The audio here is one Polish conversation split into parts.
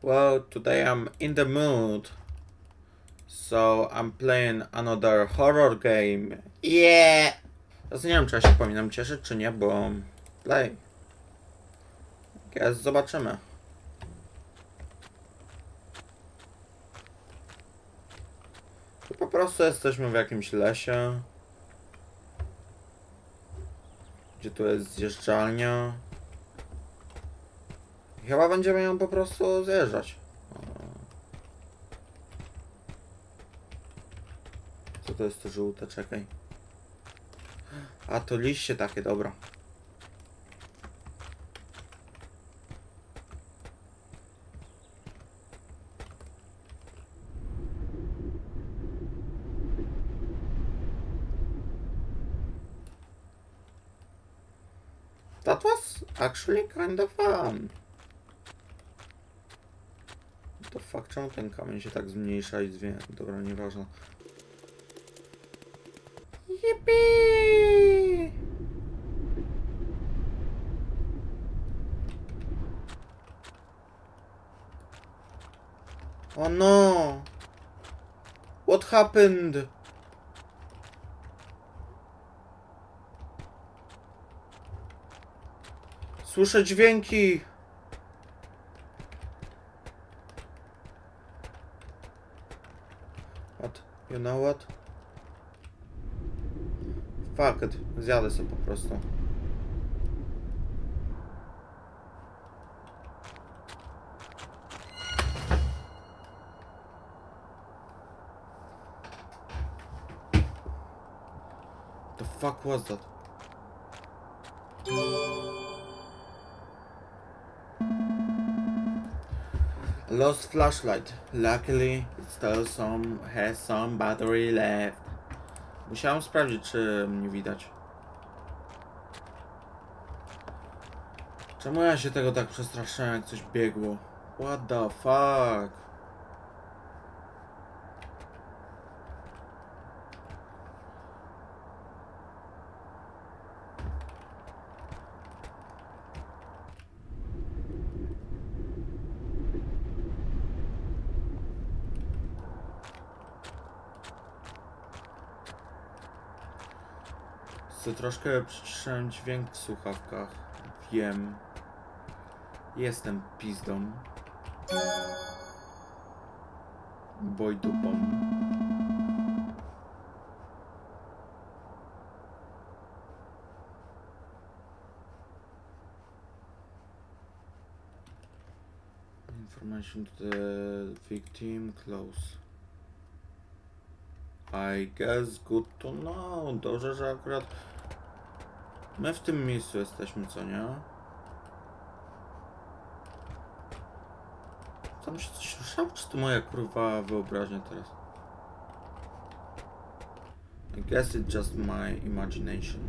Well, today I'm in the mood. So I'm playing another horror game. Yeah! Teraz nie wiem, czy ja się powinienem cieszyć, czy nie, bo play. Guess zobaczymy. Tu po prostu jesteśmy w jakimś lesie. Gdzie tu jest zjeżdżalnia. Chyba będziemy ją po prostu zjeżdżać. Co to jest to żółte? Czekaj. A to liście takie, dobra. That was actually kind of fun. The fuck, czemu ten kamień się tak zmniejsza i zwie... Dobra, nieważne. Yippee! Oh no! What happened? Słyszę dźwięki! What? You know what? Fuck it. Zjadę sobie po prostu. The fuck was that? Lost flashlight. Luckily, it still some has some battery left. Musiałem sprawdzić, czy mnie widać. Czemu ja się tego tak przestraszyłem, jak coś biegło? What the fuck? Co troszkę przyciszyłem dźwięk w słuchawkach. Wiem. Jestem pizdą. Boj dupą. Information to the victim close. I guess good to know. Dobrze, że akurat my w tym miejscu jesteśmy, co nie? Tam się coś ruszało, czy to moja kurwa wyobraźnia teraz? I guess it's just my imagination.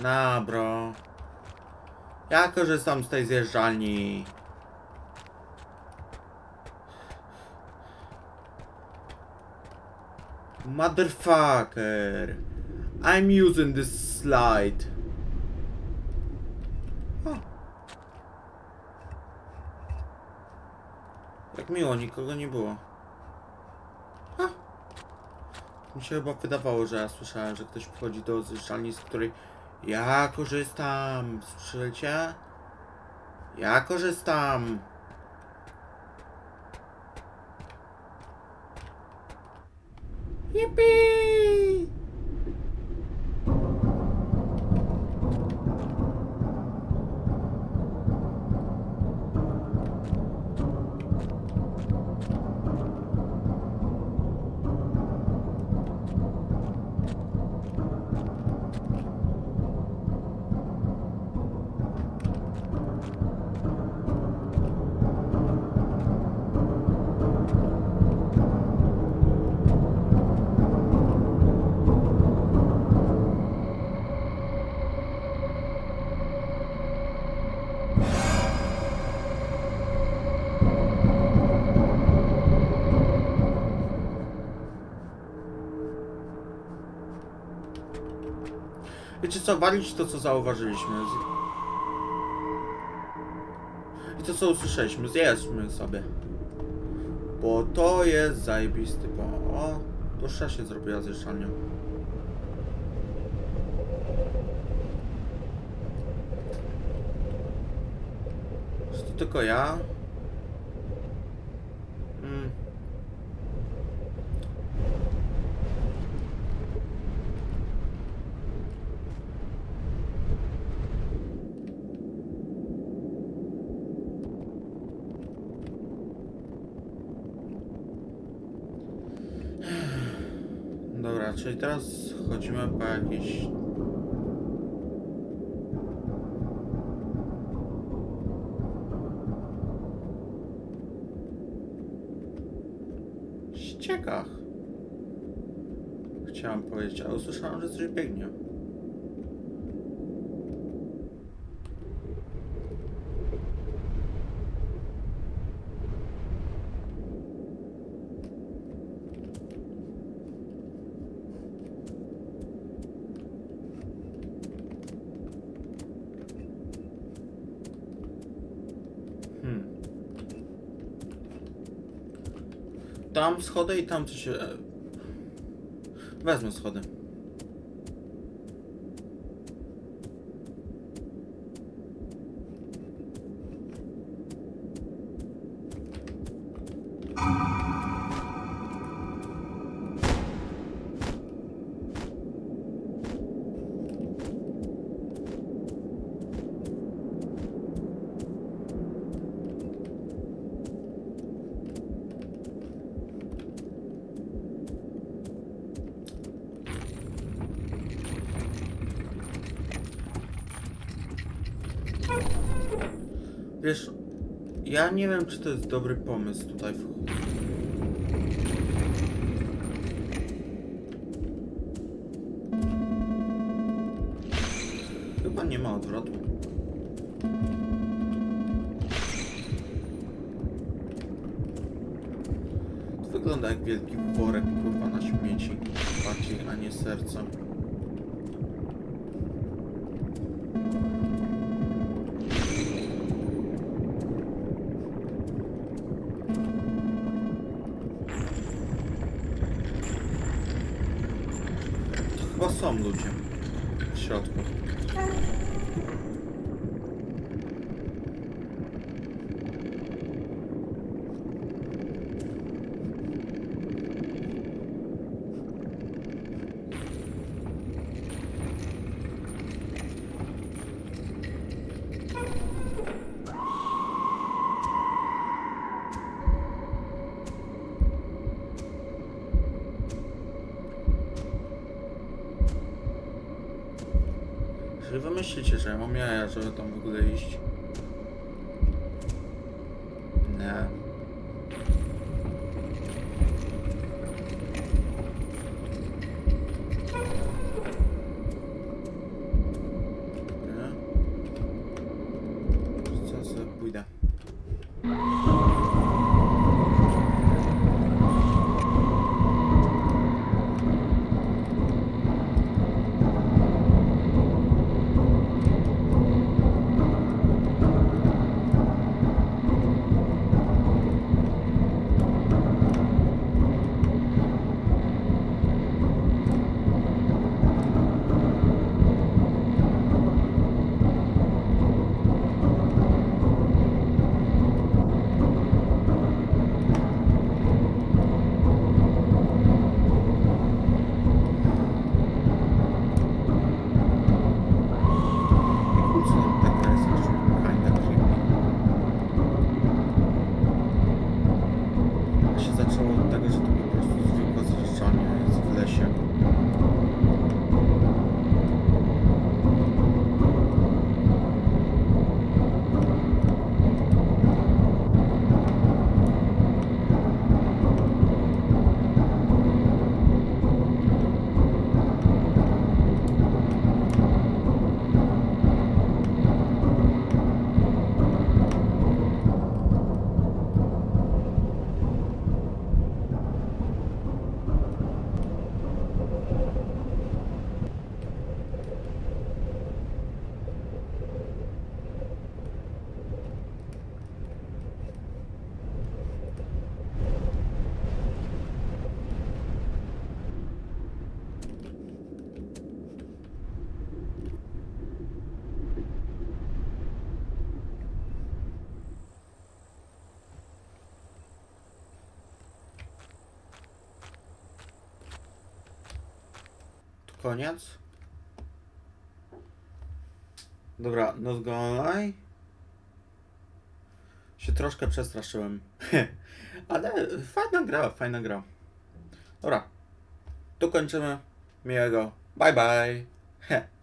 Na bro. Ja korzystam z tej zjeżdżalni. Motherfucker. I'm using this slide. O. Jak miło, nikogo nie było. Ha. Mi się chyba wydawało, że ja słyszałem, że ktoś wchodzi do zjeżdżalni, z której ja korzystam. Słyszycie? Ja korzystam. Yippee! Wiecie co, walić to co zauważyliśmy. I to co usłyszeliśmy, zjedźmy sobie. Bo to jest zajebisty, bo o, dłuższa się zrobiła zjeżdżalnią. Czy to tylko ja? Mm. Dobra, czyli teraz chodzimy po jakiś... ściekach. Chciałem powiedzieć, ale usłyszałem, że coś biegnie. Tam schody i tam coś. e, Wezmę schody. Wiesz, ja nie wiem, czy to jest dobry pomysł tutaj. w- Chyba nie ma odwrotu. To wygląda jak wielki worek kurwa na śmieci. Bardziej, a nie serce. Chyba są myślicie, że ja mam jaja, żeby tam w ogóle iść? Koniec. Dobra, not gonna. Się troszkę przestraszyłem. Ale fajna gra, fajna gra. Dobra. Tu kończymy. Miłego. Bye bye.